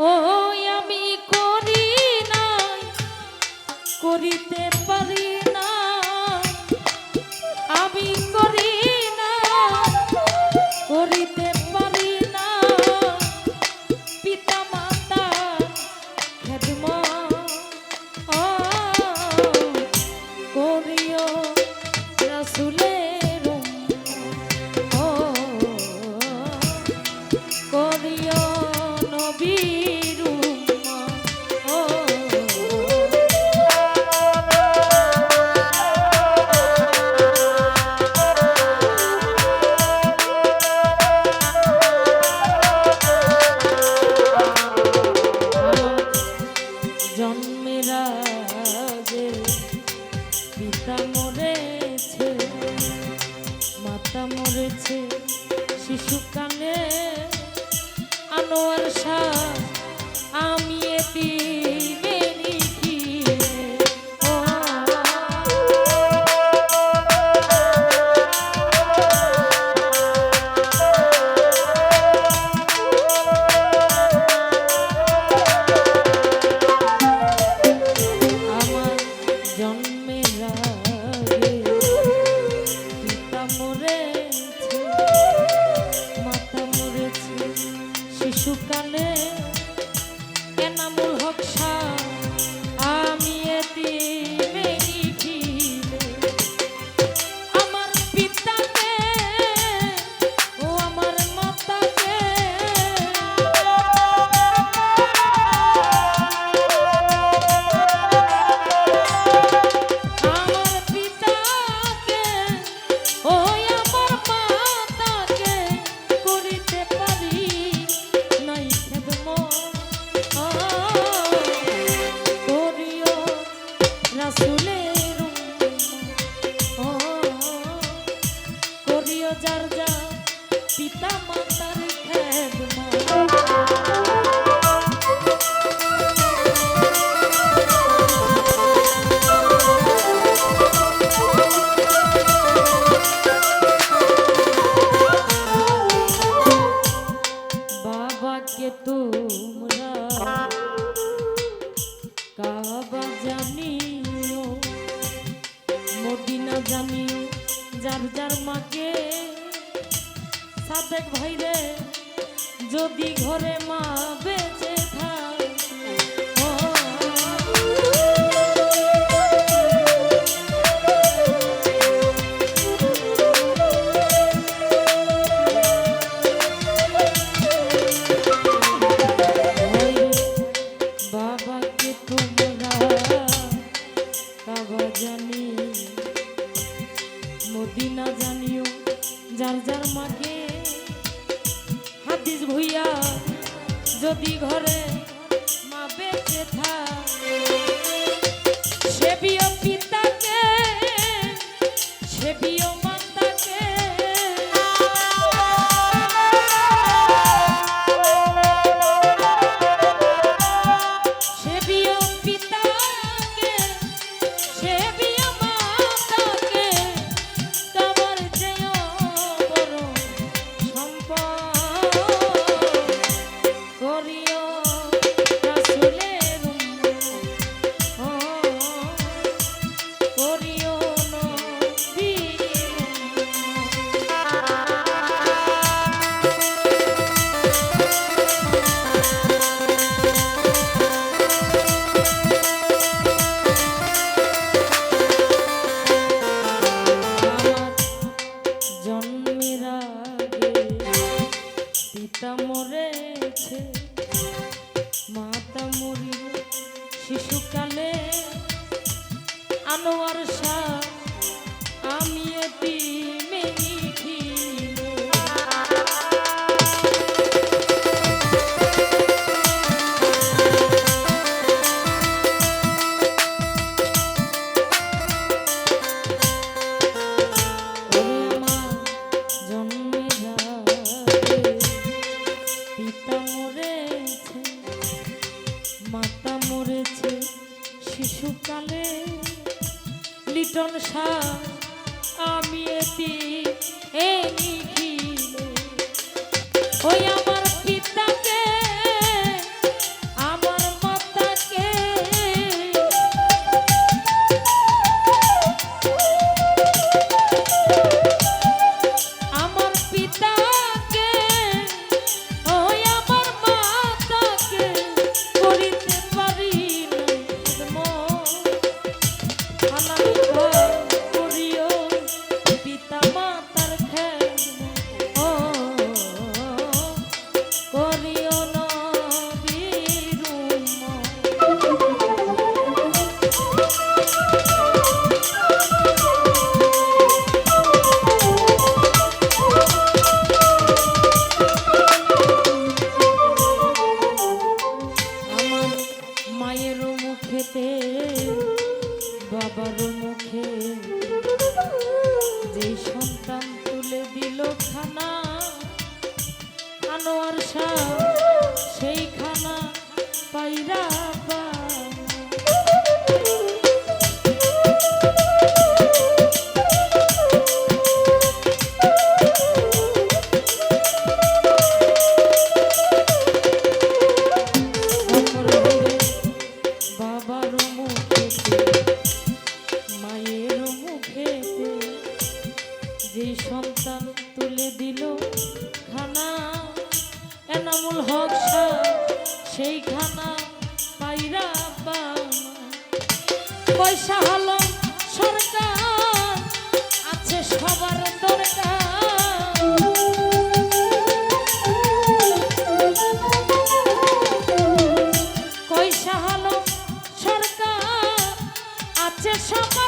ও আমি করি নাই, করিতে পারি না আমি করি না করিতে পারি না পিতা মাতা খেদম করিও রাসুলে করিও নবী যদি ঘরে শিশুকালে আনোয়ার মাতা মরেছে শিশুকালে। লিটন শাহ আমি এটি এ নিখিল ওই আমার মায়ের মুখেতে বাবার মুখে। যে সন্তান তুলে দিল খানা আনোয়ার সাহ পয়সা হলো সরকার আছে সবার দরকার। পয়সা হলো সরকার আছে সবার